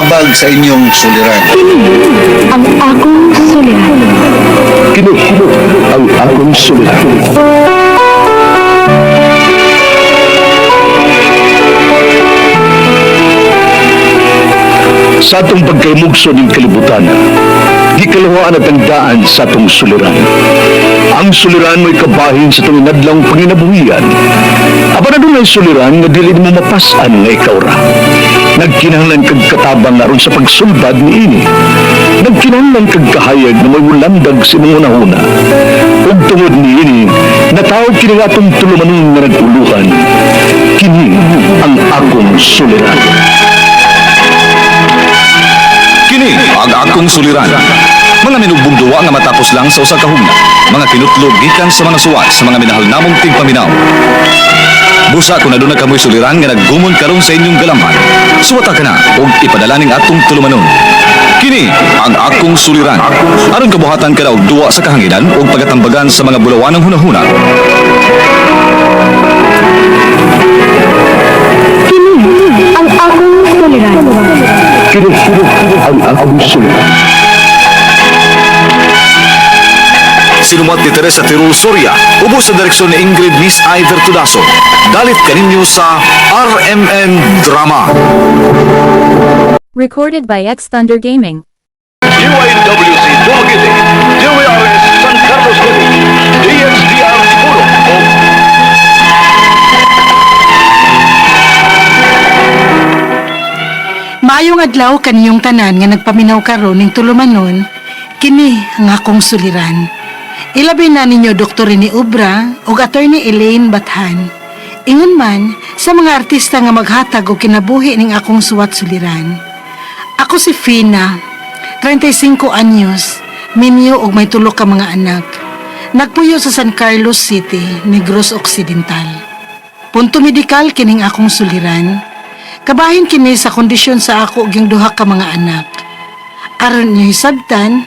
tabag sa inyong suliran. Ang akong suliran. Kini ang akong suliran. Sa atong pagkaymugso ng kalibutan, gikalawaan at ang daan sa atong suliran. Ang suliran mo'y kabahin sa itong inadlang panginabuhian. Aba na doon ay suliran nga dili mo mapasan nga ikaw ra. Nagkinahanglan kag katabang aron sa pagsulbad ni ini. Nagkinahanglan kag kahayag na may ulandag sa mga unahuna. Ug tungod ni ini, natawag kini nga atong tulumanon nga naguluhan. Kini ang akong suliran. Kini ang akong suliran. Mga minugbong nga matapos lang sa usa ka hugna. Mga kinutlog gikan sa mga suwat sa mga minahal namong tigpaminaw. Busa kung aduna kamoy suliran nga naggumon karon sa inyong galamhan. Suwata ka na ug ipadala ning atong tulumanon. Kini ang akong suliran. Aron kabuhatan ka og duwa sa kahanginan ug pagatambagan sa mga bulawanang hunahuna. Kini ang akong suliran. Kini ang akong suliran. Sinumat ni Teresa Tirul Soria, ubos sa direksyon ni Ingrid Miss Iver Tudaso. Dalit kaninyo sa RMN Drama. Recorded by X Thunder Gaming. UIWC Dumaguete, DWRS San Carlos City, DXDR Puro Maayong adlaw kaniyong tanan nga nagpaminaw karon ning tulumanon, kini ang akong suliran. Ilabi na ninyo Dr. ni Ubra ug Attorney Elaine Bathan. Ingon man sa mga artista nga maghatag og kinabuhi ning akong suwat suliran. Ako si Fina, 35 anyos, minyo og may tulo ka mga anak. Nagpuyo sa San Carlos City, Negros Occidental. Punto medikal kining akong suliran. Kabahin kini sa kondisyon sa ako ug yung duha ka mga anak. Aron niyo hisabtan,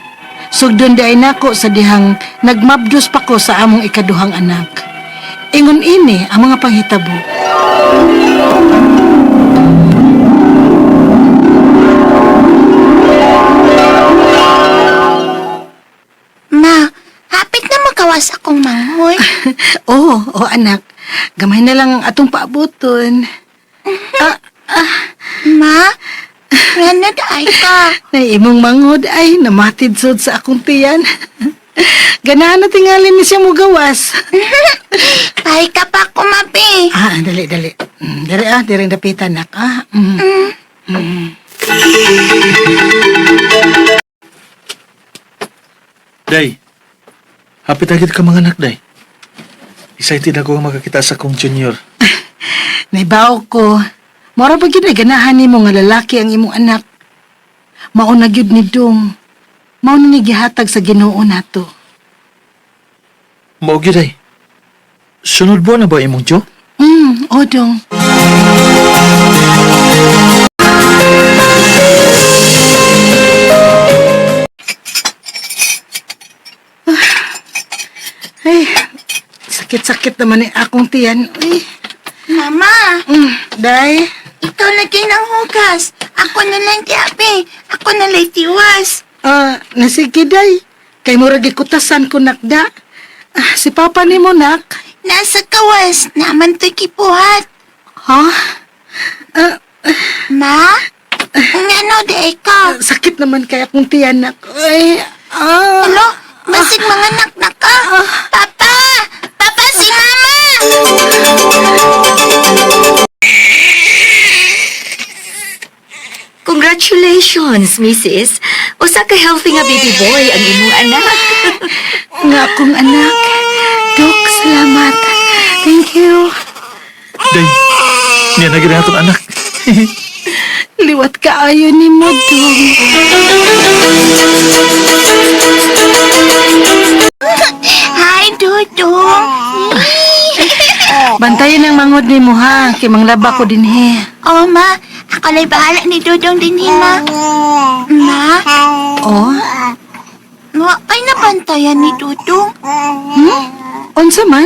sugdon di ay nako sa dihang nagmabdos pa ko sa among ikaduhang anak. Ingon ini ang mga panghitabo. Ma, hapit na magawas akong manghod. Oo, oh, anak. Gamay na lang ang atong paabuton. Ma, ranad ay ka. Na imong manghod ay namatid sud sa akong tiyan. Ganahan na tingalin ni siya mo gawas. Ay ka pa kumabi. ah, dali, dali. Mm, Dali ah, diri dapitan nak. Ah, mm. Day, hapit agad ka mga anak, Day. Excited ako makakita sa kong junior. Naibaw ko. Mora ba gyud ay ganahan nimo nga lalaki ang imong anak? Mauna gyud ni Dong. Mao na ni gihatag sa Ginoo nato. Maugi, Day. Sunod buwan na ba imong Jo? Mm, o Dong. Ah. Ay, sakit-sakit naman yung akong tiyan. Uy, Mama, mm, day. Ikaw lagi ng hugas. Ako na lang tiapi. Ako na lang tiwas. Ah, nasige day. Kay murag ikutasan ko nakda. Ah, si papa ni mo nak. Nasa kawas, naman to'y kipuhat. Ha? Ah, Ma, ang ano di ka? sakit naman kaya akong tiyan nak. Ay, ah. Ano? Basig mga anak na ka. Papa! Papa, si Mama! Congratulations, Mrs. Usa ka healthy nga baby boy ang imong anak. Nga akong anak. Dok, salamat. Thank you. Day, niya na gina atong anak. Liwat ka ayo ni mo, Dong. Hi, Dudong. Bantayan ang mangod ni mo ha. Kay manglaba ko din he. Oh, Ma. Ako na'y bahala ni Dudong din, Ma. Ma? Oh? Wa kay nabantayan ni Dudong. Unsa man?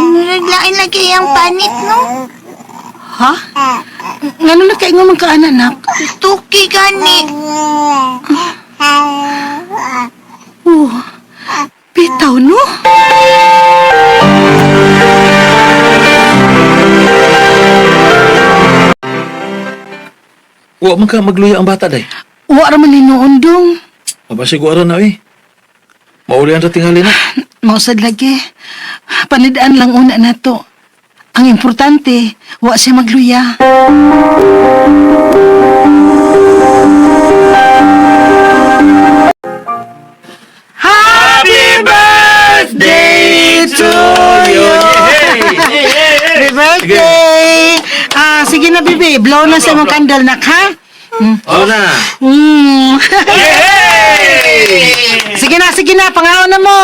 Nuraglain lagi ang panit, no? Ha? Ngano na kayo nga ka anak? Tuki gani. Oh, bitaw no? Wa man ka magluya ang bata day. Wa raman ni noon dong. Mabasiguro na eh. Maulian ra tingali na. Mausad lagi. Panidaan lang una na to. Ang importante, wa siya magluya. Happy birthday to you! Happy birthday! Ah, sige na, bibi. Blow na sa mong candle, nak, ha? Oo na. Mm. sige na, sige na. Pangaon na mo.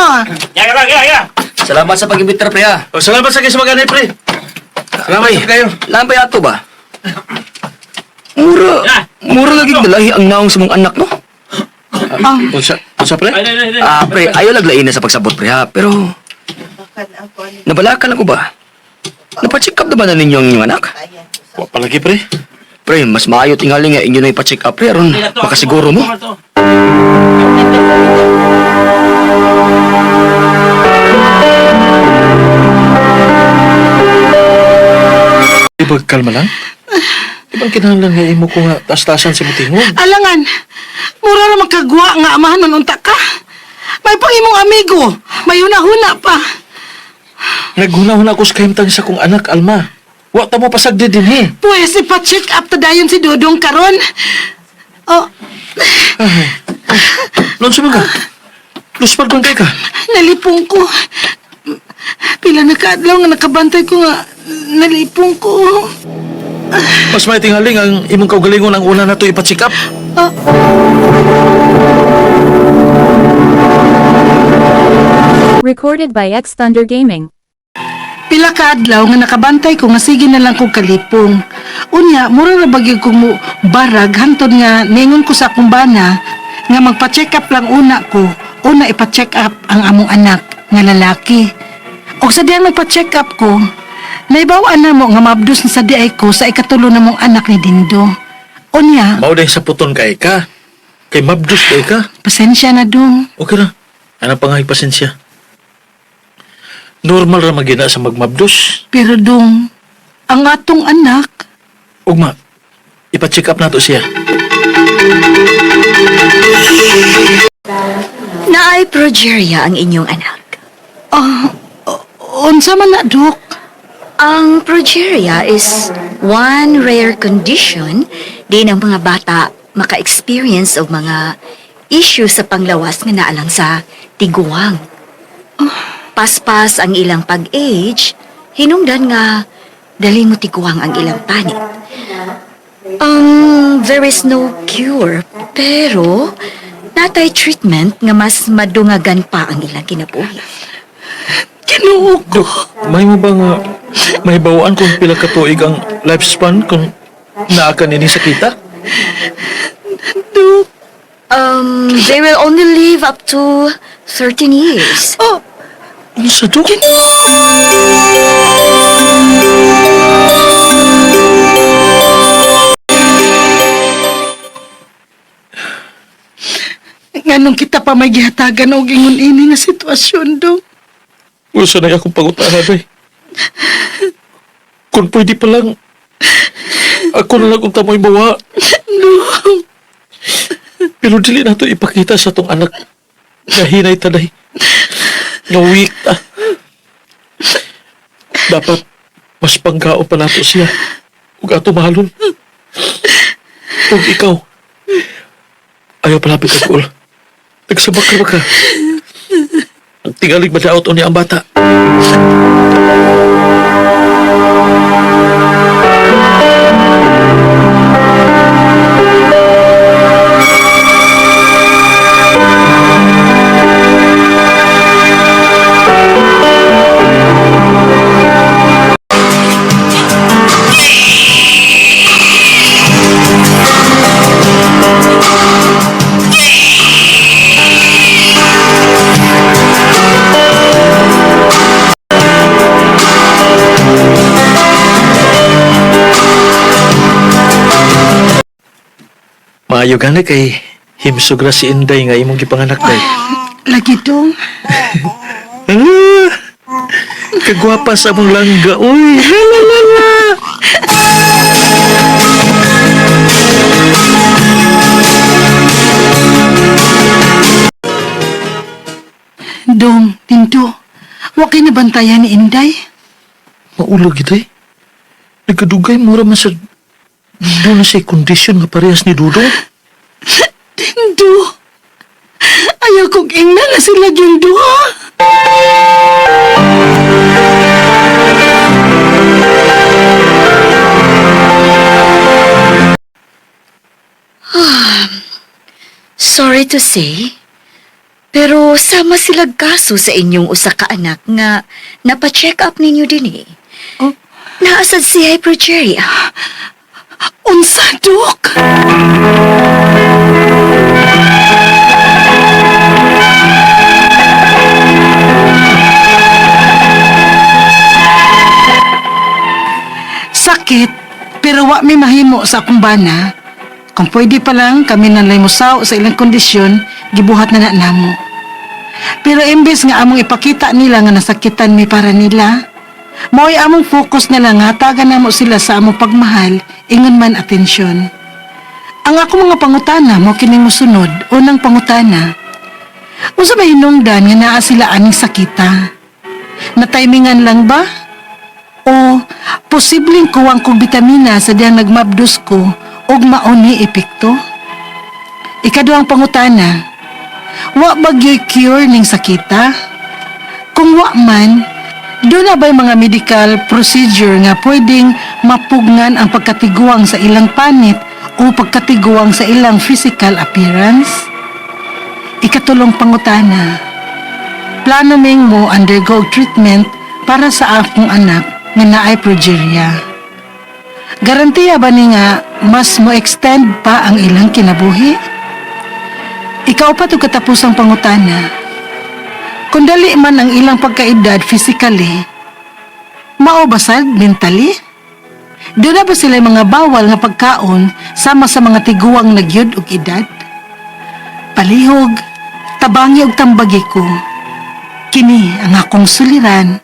Salamat sa pag-imbitra, pre, ha. O, salamat sa mga pre. Salamat sa kayo. Lampay ato ba? Mura, mura lagi dalahi ang naong sa mong anak, no? Ah, Unsa, unsa pre? Ah, pre, ayaw laglain na sa pagsabot, pre, ha? Pero, nabalakan ako ba? Napacheck up na ba na ninyo ang inyong anak? Wa palagi pre. Pre, mas maayo tingali nga inyo na ipacheck up, pre, aron makasiguro mo. Di ba kalma lang? Di ba kinahanglan nga imo ko nga taas-taasan si Mutingog? alangan. Mura na magkagwa nga amahan manunta ka. May pangimong amigo. May huna-huna pa. Naghuna-huna ko sa kahimtang sa kong anak, Alma. Wa ta mo pasagdi din eh. Pwes, ipa-check up ta dayon si Dudong karon. Oh, Lonso man ka? Luspad man kay ka? nalipong ko. Pila na kaadlaw nga nakabantay ko nga nalipong ko. Mas may tingaling ang imong kaugalingon ang una na to ipa-check up. Recorded by X Thunder Gaming. Pila ka adlaw nga nakabantay ko nga sige na lang kong kalipong. Unya, mura na bagyo kong mo barag hantod nga ningon ko sa akong bana nga magpa-check up lang una ko. Una ipa-check up ang among anak nga lalaki. Og sa diyan magpa-check up ko, naibawaan na mo nga mabdus na sa diay ko sa ikatulo na mong anak ni Dindo. Unya, Mao dahil sa puton kay ka. Kay mabdus kay ka. pasensya na dong. Okay na. Ano pa nga pasensya? Normal ra magina sa magmabdus. Pero dong, ang atong anak, Ugma, ipa-check up nato siya. Naay progeria ang inyong anak. ah, unsa man na, Dok? Ang progeria is one rare condition di ng mga bata maka-experience of mga issue sa panglawas nga naalang sa tiguang. Paspas ang ilang pag-age, hinungdan nga dali mo tiguang ang ilang panit. Um, there is no cure, pero natay treatment nga mas madungagan pa ang ilang kinabuhi. Kinuo ko. May mo ba nga may bawaan kung pila ka tuig ang lifespan kung naa ka nini sa kita? Dok, Um, they will only live up to 13 years. oh, Ano sa dok? nganong kita pa may gihatagan og ingon ini nga sitwasyon, Dok. Usa na akong pangutahan eh. Kung pwede pa lang, ako na lang kung tamoy bawa. Pero dili na to ipakita sa tong anak na hinay tanay. Nga weak ta. Dapat mas panggao pa nato siya. Huwag ato mahalon. Huwag ikaw. Ayaw palapit ka, Kul. Nagsabak ka ba ka? Ang tingalig madaot o niya ang bata. Maayo gani kay himsugra si Inday nga imong gipanganak day. Lagi dong. Ah, kagwapa sa mong langga, uy. La la la la. Dong, Tinto. Wa kay nabantayan ni Inday. Maulog ito eh. Nagkadugay mura man sa doon na siya kondisyon nga parehas ni Dudong. Tinto. Ayaw kong ingna na sila yung duha. Sorry to say, pero sama sila kaso sa inyong usa ka anak nga napa-check up ninyo din eh. Oh. Naasad si hypergeria. Unsa, Dok? Sakit, pero wa mi mahimo sa akong bana. Kung pwede pa lang kami nanlay musaw sa ilang kondisyon, gibuhat na na namo. Pero imbes nga among ipakita nila nga nasakitan mi para nila, Mo'y among focus na lang hatagan na mo sila sa among pagmahal, ingon man atensyon. Ang ako mga pangutana mo kining musunod, unang pangutana. Usa ba hinungdan nga naa sila aning sakita? Natimingan lang ba? O posibleng kuwang kong bitamina sa diyang nagmabdos ko og mauni epekto? Ikaduhang pangutana. Wa ba gyud cure ning sakita? Kung wa man, doon na ba'y mga medical procedure nga pwedeng mapugnan ang pagkatiguang sa ilang panit o pagkatiguang sa ilang physical appearance? Ikatulong pangutana. Plano ming mo undergo treatment para sa akong anak nga naay progeria. Garantiya ba ni nga mas mo extend pa ang ilang kinabuhi? Ikaw pa to katapusang pangutana. Kung dali man ang ilang pagkaedad physically, mao ba sad mentally? Doon na ba sila mga bawal nga pagkaon sama sa mga tiguang nagyud og edad? Palihog, tabangi og tambagi ko. Kini ang akong suliran,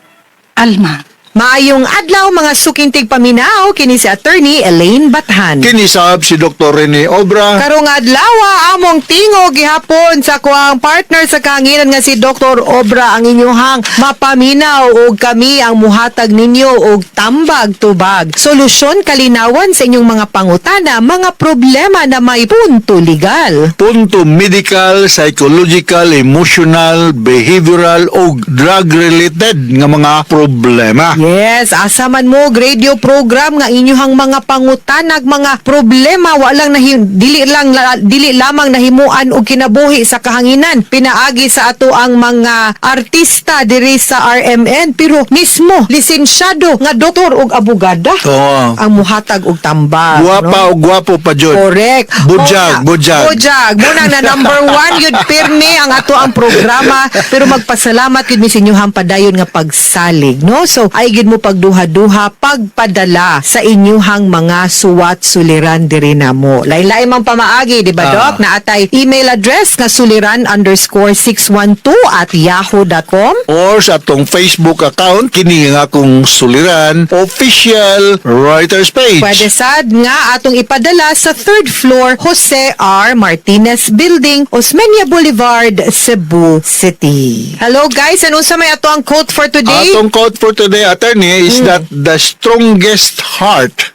Alma. Maayong adlaw mga sukintig paminaw kini si attorney Elaine Bathan. Kinisab si Dr. Rene Obra. Karong adlaw among tingog gihapon sa kuang partner sa kahanginan nga si Dr. Obra ang inyuhang mapaminaw og kami ang muhatag ninyo og tambag tubag. Solusyon kalinawan sa inyong mga pangutana, mga problema na may punto legal. Punto medical, psychological, emotional, behavioral o drug-related nga mga problema. Yes, asa man mo radio program nga inyuhang mga pangutanag mga problema walang nahi, dili lang la- dili lamang nahimuan og kinabuhi sa kahanginan pinaagi sa ato ang mga artista diri sa RMN pero mismo lisensyado nga doktor ug abogada Oo. ang muhatag og tambag Guwapa o guwapo pa jud. Correct. Budyag, Oo, budyag. Budyag. Muna na number one, yun pirmi ang ato ang programa. Pero magpasalamat yun mi sa inyong padayon nga pagsalig. No? So, ay gid mo pagduha-duha, pagpadala sa inyuhang mga suwat suliran diri na mo. Lain-lain man pamaagi, di ba, Ah. Doc? Na atay email address nga suliran underscore 612 at yahoo.com. Or sa atong Facebook account, kini nga akong suliran, official writer's page. Pwede sad nga atong ipadala sa third floor Jose R. Martinez Building, Osmeña Boulevard, Cebu City. Hello guys, ano sa may ato ang quote for today? Atong quote for today, attorney, is that the strongest heart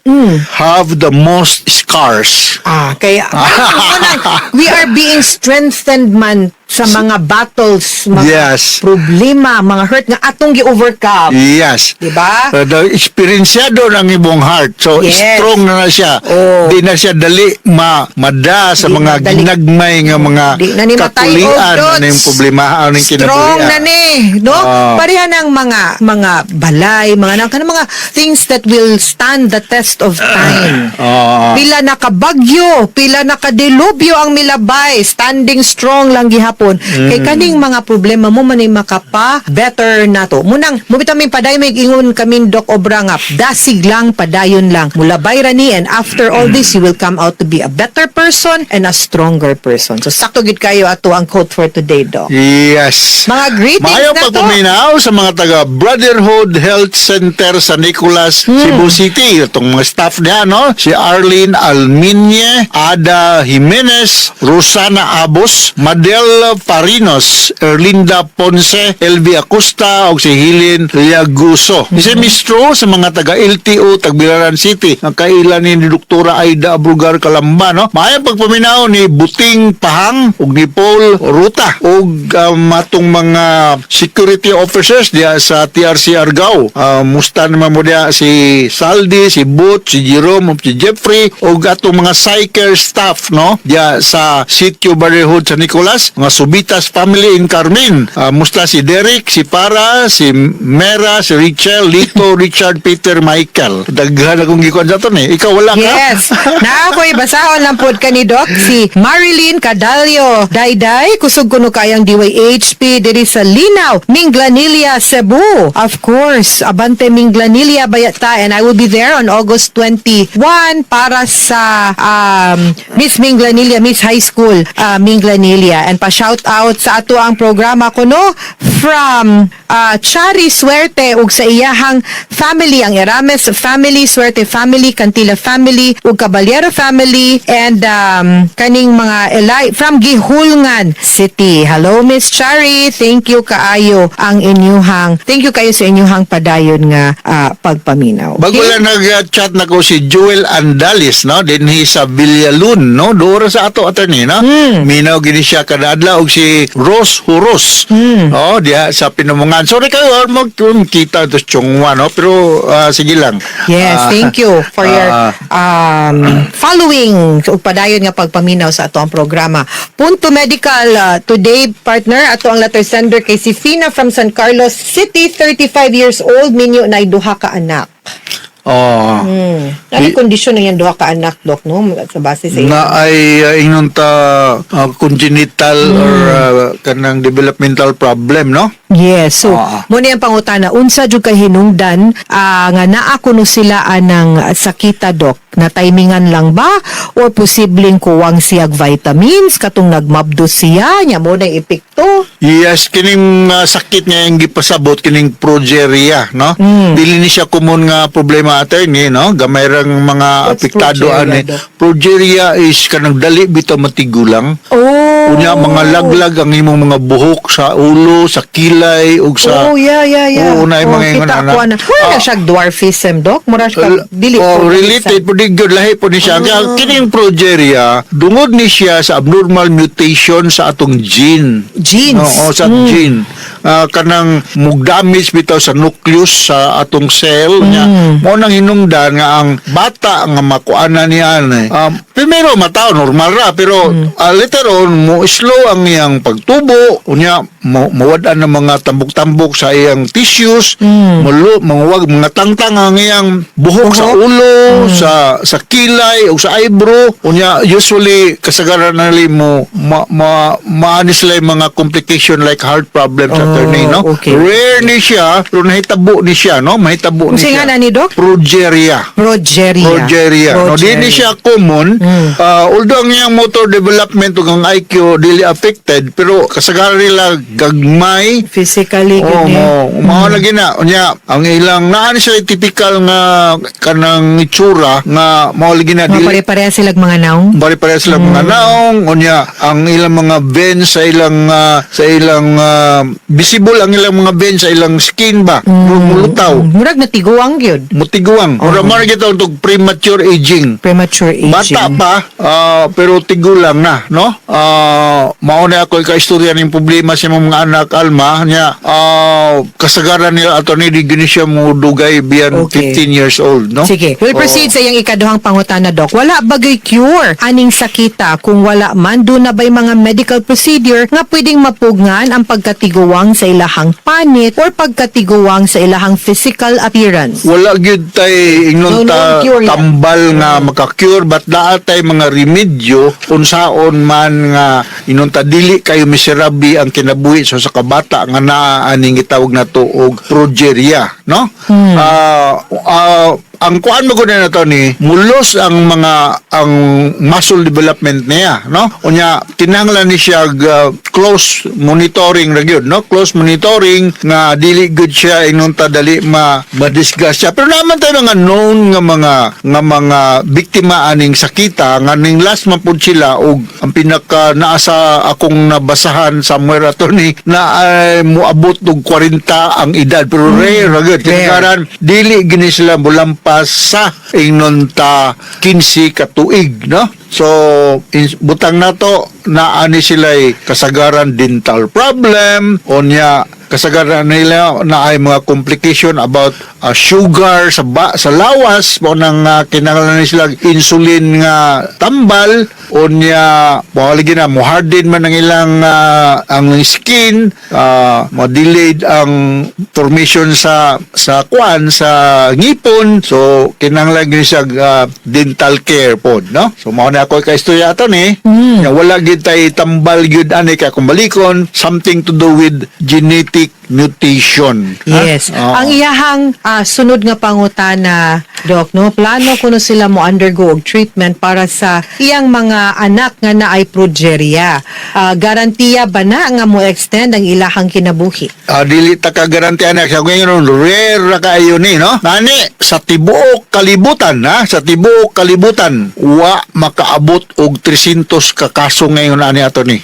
have the most scars. Ah, kaya we are being strengthened man sa mga battles, mga Yes. problema, mga hurt nga atong gi-overcome. Yes. Diba? Uh, the experienciado ng ibong heart. So, Yes. strong na na siya. Oh. Di na siya dali ma mada sa Di mga madali. ginagmay nga mga Di na ni katulian na dots. yung problema ng Strong na ni, no? Ah. Pareha ng mga mga balay, mga nang mga things that will stand the test of time. Ah. Pila nakabagyo, pila nakadilubyo ang milabay, standing strong lang gihapon gihapon kay kaning mga problema mo man makapa better nato munang mo bitamin paday may ingon kami Doc Obra nga dasig lang padayon lang mulabay ra ni and after all this you will come out to be a better person and a stronger person so sakto gid kayo ato ang quote for today Doc Yes. mga greetings Maayo na to pagpaminaw sa mga taga Brotherhood Health Center sa Nicolas, Hmm. Cebu City. Itong mga staff niya, no? Si Arlene Alminye, Ada Jimenez, Rosana Abos, Madel Parinos, Erlinda Ponce, Elvi Acosta, o si Hilin Liaguso. Si Mistro sa mga taga LTO, Tagbilaran City, ang kailan ni Dr. Aida Abrugar Kalamba, no? Maayo pagpaminaw ni Buting Pahang, ug ni Paul Ruta, ug um, atong mga security officers diya sa TRC Argao. Uh, musta naman mo diya si Saldi, si Butch, si Jerome, si Jeffrey, ug atong mga psycher staff, no? Diya sa Sitio Barriohood sa Nicolas, mga Subitas family in Carmen. Uh, musta si Derek, si Para, si Mera, si Richel, Lito, Richard, Peter, Michael. Daghan akong gikuan sa to ni. Ikaw wala ka? Yes. na ako'y basahon lang pod ka ni Doc si Marilyn Cadalio. Dayday, kusog kuno kayang DYHP diri sa Linaw, Minglanilla, Cebu. Of course, Abante Minglanilla Bayata and I will be there on August 21 para sa um, Miss Minglanilla, Miss High School uh, Minglanilla. And pa-shout out sa ato ang programa ko no from uh, Chari Suerte ug sa iyahang family ang Erames family, Suerte family, Cantila family ug Caballero family and um, kaning mga Eli from Gihulngan City. Hello Miss Chari, thank you kaayo ang inyuhang thank you kayo sa inyuhang padayon nga ah, pagpaminaw. Bago Okay? lang nag-chat na ko si Joel Andalis, no? Dinhi sa Villalun, no? Doora sa ato attorney, no? Hmm. Minaw gini siya kadadla og si Rose Huros. Hmm. Oh, diha sa Pinumungan. Sorry kayo, mag kita to chungwa, no? Pero ah, sige lang. Yes, Ah, thank you for your ah, um, following ug padayon nga pagpaminaw sa ato ang programa. Punto Medical uh, today partner ato ang letter sender kay si Fina from San Carlos City, 35 years old, minyo na duha ka anak. Oh. Hmm. Ano Di- kondisyon na yan duha ka anak, Dok, no? Sa base sa na ay uh, ingon ta uh, congenital or uh, kanang developmental problem, no? Yes, so Ah. mo na yung pangutana unsa jud kay hinungdan ah, nga naa kuno sila anang sakita dok na timingan lang ba or posibleng kuwang siyag vitamins katong nagmabdo siya nya mo na epekto Yes, kining uh, sakit nga yung gipasabot kining progeria, no? Mm. Dili ni siya common nga problema attorney, no? Gamay rang mga What's apektado ani. Doc? Progeria is kanang dali bitaw matigulang. oh Unya mga laglag ang imong mga buhok sa ulo, sa kilay ug sa Oh, yeah, yeah, yeah. Oo, na yung oh, mga ingon, kita ko na. Wala na Ah. siya dwarfism, Dok. Mura siya dili oh, po related po di good lahi po ni siya. Kaya Ah. kining progeria, dungod ni siya sa abnormal mutation sa atong gene. Genes. Oo, sa Mm. gene. Ah, kanang mug-damage bitaw sa nucleus sa atong cell. Mm. Mo nang hinungdan nga ang bata nga makuana niya eh. Um, primero mataw normal ra pero Mm. ah, later on mo slow ang iyang pagtubo unya mo mawad-an ng mga tambok-tambok sa iyang tissues. Mm. mulo mawag mga tangtang ang iyang buhok sa ulo sa sa kilay o sa eyebrow. Unya usually kasagaran na mo ma, ma, maani sila yung mga complication like heart problems Oh, attorney no? okay. rare ni siya pero nahitabo ni siya no? Mahitabo ni siya. na ni Doc? progeria Progeria. progeria no? Di ni siya common. Mm. Ah, although ang iyang motor development ug ang IQ dili affected pero kasagaran nila gagmay Physically, Oo, gani. mo. Mao lagi na. Unya, ang ilang naani sila typical nga kanang itsura nga mao lagi na dili pare-pareha silang mga naong. bari pare sila mga naong unya ang ilang mga veins sa ilang ah, sa ilang ah, visible ang ilang mga veins sa ilang skin ba mulutaw Murag na tiguang gyud. mutiguang ora mo kita untuk premature aging Premature aging. Bata pa, ah, pero tigulang na, no? Ah, mao na ako ka istorya ning problema sa mga mga anak alma niya ah, kasagaran nila ato ni di gini siya mo dugay beyond Okay. 15 years old no Sige, we'll proceed sa iyang ikaduhang pangutana, Doc. Wala bagay cure aning sakita kung wala man doon na ba'y mga medical procedure nga pwedeng mapugngan ang pagkatiguwang sa ilahang panit or pagkatiguwang sa ilahang physical appearance. wala gyud tay ingnon No, no ta cure yan. tambal nga makakure but naa tay mga remedyo unsaon man nga ingnon ta dili kayo miserable ang kinabuhi so sa kabata nga naa aning gitawag na to og progeria no? Ah, ah, ang kuan mo na to ni mulos ang mga ang muscle development niya no? Unya tinanglan ni siya uh, close monitoring ra gyud no? Close monitoring nga dili good siya inon ta dali ma madiscuss siya. Pero naman tayo mga known nga mga nga mga biktima aning sakita nga ning last man pud sila og ang pinaka naa sa akong nabasahan somewhere ato ni na ay moabot og 40 ang edad. Pero rare ra gyud Rare. Kaya dili gini sila mulampas sa ingnon ta 15 ka no so in, butang na ani sila kasagaran dental problem onya kasagaran nila na ay mga complication about uh, sugar sa ba, sa lawas mo nang uh, kinahanglan ni sila insulin nga tambal onya mo lagi na mo harden man ang ilang uh, ang skin uh, mo delayed ang formation sa sa kwan sa ngipon. So kinahanglan ni siya uh, dental care pod no? So mao ako ka istorya ato ni. Nga wala gid tay tambal gyud ani ka kung balikon. Something to do with genetic mutation ha? Yes. Oo. Ang iyahang ah, sunod nga pangutana, Doc, no, plano kuno sila mo undergo og treatment para sa iyang mga anak nga naay progeria. Ah, garantiya ba na nga mo extend ang ilahang kinabuhi? Ah, dili ta ka garanti anak sa ngayon rare ra kaayo ni no nani sa tibuok kalibutan ha sa tibuok kalibutan wa makaabot og 300 ka kaso ngayon ani ato ni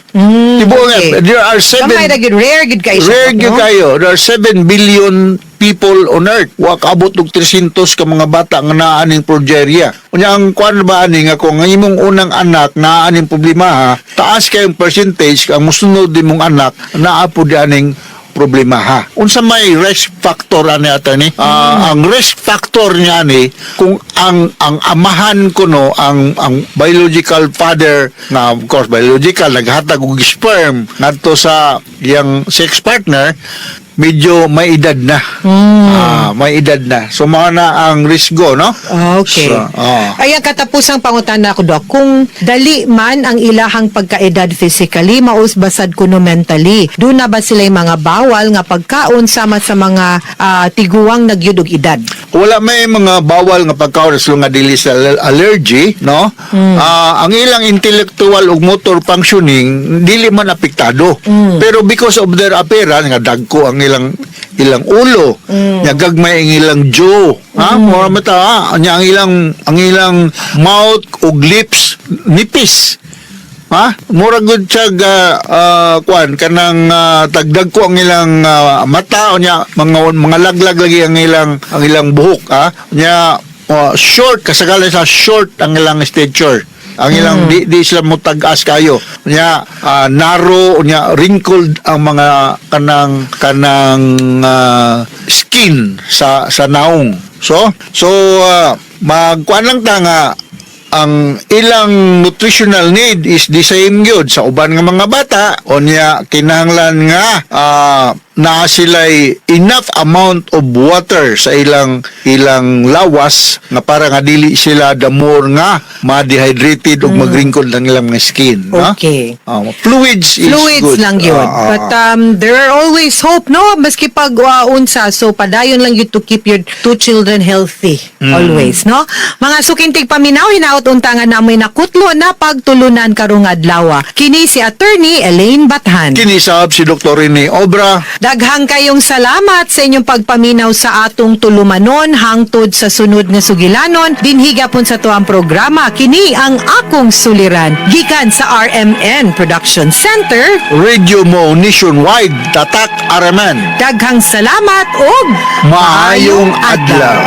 tibuok nga, okay. there are seven Gamay ra gid rare gid kay rare gyud kayo there are 7 billion people on earth. Wa kaabot og 300 ka mga bata nga naa ning progeria. Unya ang kuan ba ani nga kung ang imong unang anak naa ning problema ha taas kayong percentage ang musunod din mong anak naa po di aning problema ha. Unsa may risk factor ani ata ni? Ah, ang risk factor niya ni kung ang ang amahan ko no ang ang biological father na of course biological naghatag og sperm ngadto sa iyang sex partner medyo may edad na. Ah, may edad na. So mao na ang risk go no? Okay. So, oh. Ay, ang katapusang pangutana ko, Doc, kung dali man ang ilahang pagkaedad physically, maus basad kuno mentally, doon na ba sila mga bawal nga pagkaon sama sa mga ah, tiguang nagyudog edad? wala may mga bawal nga pagkaon so nga dili sa al- allergy no Ah, ang ilang intellectual ug motor functioning dili man apektado pero because of their appearance nga dagko ang ilang ilang ulo nga gagmay ang ilang jaw ha mo mata ha? nya ang ilang ang ilang mouth ug lips nipis Ha? Mura gud siya ga ah, kwan kanang ah, tagdag ko ang ilang ah, mata o nya mga mga laglag lagi ang ilang ang ilang buhok ha. Nya ah, short kasagalan sa short ang ilang stature. Ang ilang di, di sila mo tag-as kayo. Nya ah, narrow nya wrinkled ang mga kanang kanang ah, skin sa sa naong. So so uh, magkuan lang ta nga ang ilang nutritional need is the same gyud sa uban nga mga bata onya kinahanglan nga ah, na sila'y enough amount of water sa ilang ilang lawas nga para nga dili sila damor nga ma-dehydrated ug magringkod ang ilang mga skin? Okay. Ah, fluids is Fluids good lang yun. Ah, But um, there are always hope, no? Maski pag uh, unsa, so padayon lang yun to keep your two children healthy. Mm. Always, no? Mga sukintig paminaw, hinaot untangan na may nakutlo na pagtulunan karong adlaw. Kini si attorney Elaine Bathan. kinisab si Dr. Rene Obra Daghang kayong salamat sa inyong pagpaminaw sa atong tulumanon hangtod sa sunod nga sugilanon. Dinhiga pun sa tuang programa, kini ang akong suliran. Gikan sa RMN Production Center, Radio Mo Nationwide Tatak Araman Daghang salamat og Maayong adlaw